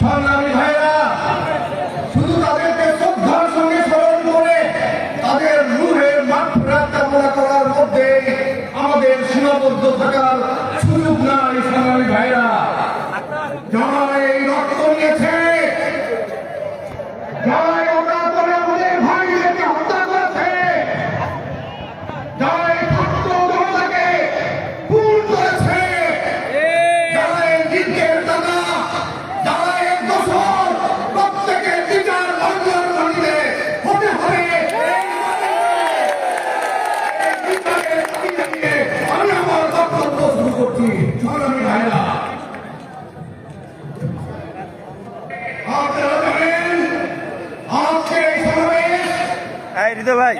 সংগ্রামী ভাইরা, শুধু তাদেরকে শ্রদ্ধার সঙ্গে স্মরণ করে তাদের করার মধ্যে আমাদের সীমাবদ্ধ থাকার সুযোগ নাই সংগ্রামী ভাইরা। এই হৃদয় ভাই।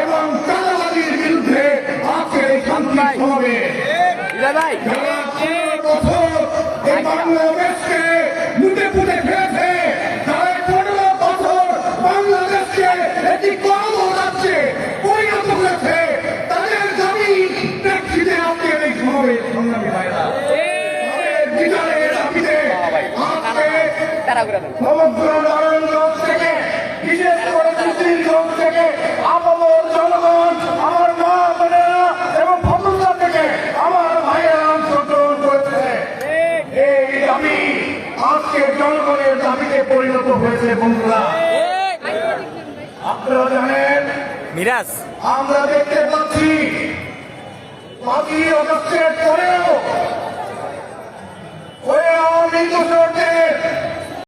এবং চাঁদাবাজির বিরুদ্ধে আজকের এই শান্তি হৃদয় ভাই। বছর এই বাংলাদেশকে পুটে পনেরো বছর বাংলাদেশকে একটি কর্ম রাজ্যে পরিণত করেছে তাদের দাবি প্রেক্ষিতে আজকের এই সমাবেশ সংগ্রামী ভাইরা। তাদের বিচারের সমগ্র করে থেকে আপামর জনগণ আমার মা বোনেরা এবং ফতুল্লা থেকে আমার ভাইয়েরা অংশগ্রহণ করেছে। এই দাবি আজকে জনগণের দাবিতে পরিণত হয়েছে বন্ধুরা। আপনারা জানেন মিরাজ। আমরা দেখতে পাচ্ছি পাঁচই অগস্টের পরেও ওই আওয়ামী দোষরদের